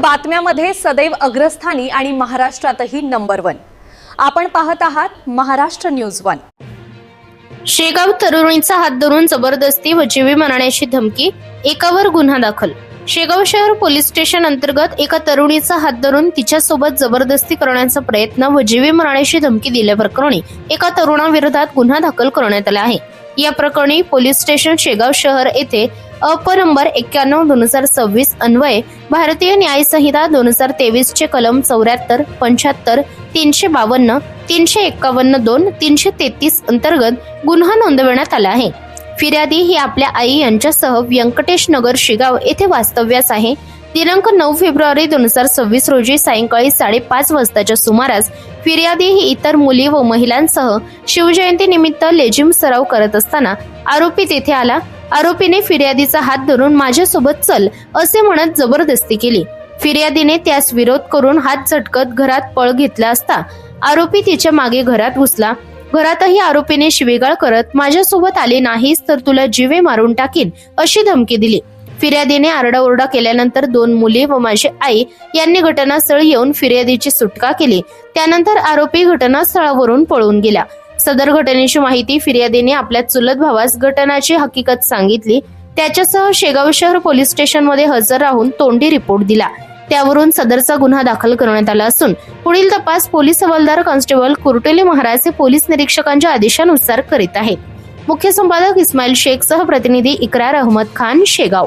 बातम्यामध्ये सदैव अग्रस्थानी आणि महाराष्ट्रातही नंबर वन. आपण पाहत आहात महाराष्ट्र न्यूज वन. शेगाव तरुणीचा हात धरून जबरदस्ती व जीवी मारण्याची धमकी एकावर गुन्हा दाखल. शेगाव शहर पोलीस स्टेशन अंतर्गत एका तरुणीचा हात धरून तिच्यासोबत जबरदस्ती करण्याचा प्रयत्न व जीवी मारण्याची धमकी दिल्याप्रकरणी एका तरुणाविरोधात गुन्हा दाखल करण्यात आला आहे. या प्रकरणी पोलीस स्टेशन शेगाव शहर येथे अप नंबर एक्क्याण्णव दोन हजार सव्वीस अन्वये भारतीय न्याय संहिता दोन हजार तेवीस चे कलम चौऱ्याहत्तर पंच्याहत्तर तीनशे बावन्न तीनशे एक्कावन्न दोन तीनशे तेहतीस अंतर्गत गुन्हा नोंदवण्यात आला आहे. फिर्यादी ही आपल्या आई यांच्यासह व्यंकटेश नगर शिगाव येथे वास्तव्यास आहे. दिनांक नऊ फेब्रुवारी दोन हजार सव्वीस रोजी सायंकाळी साडेपाच वाजताच्या सुमारास फिर्यादी ही इतर मुली व महिलांसह शिवजयंती निमित्त लेझिम सराव करत असताना आरोपी तेथे आला. आरोपीने फिर्यादीचा हात धरून माझ्यासोबत चल असे म्हणत जबरदस्ती केली. फिर्यादीने त्यास विरोध करून हात झटकत घरात पळ घेतला असता आरोपी तिच्यामागे घरात घुसला. घरातही आरोपीने शिवेगाळ करत माझ्यासोबत आले नाहीस तर तुला जीवे मारून टाकीन अशी धमकी दिली. फिर्यादीने आरडाओरडा केल्यानंतर दोन मुली व माझी आई यांनी घटनास्थळी येऊन फिर्यादीची सुटका केली. त्यानंतर आरोपी घटनास्थळावरून पळून गेला. सदर घटनेची माहिती फिर्यादीने आपल्या चुलत भावास घटनाची हकीकत सांगितली. त्याच्यासह शेगाव शहर पोलीस स्टेशनमध्ये हजर राहून तोंडी रिपोर्ट दिला. त्यावरून सदरचा गुन्हा दाखल करण्यात आला असून पुढील तपास पोलीस हवालदार कॉन्स्टेबल कुर्टेले महाराज हे पोलीस निरीक्षकांच्या आदेशानुसार करीत आहेत मुख्य संपादक इस्माईल शेख सह प्रतिनिधी इकरार अहमद खान शेगाव.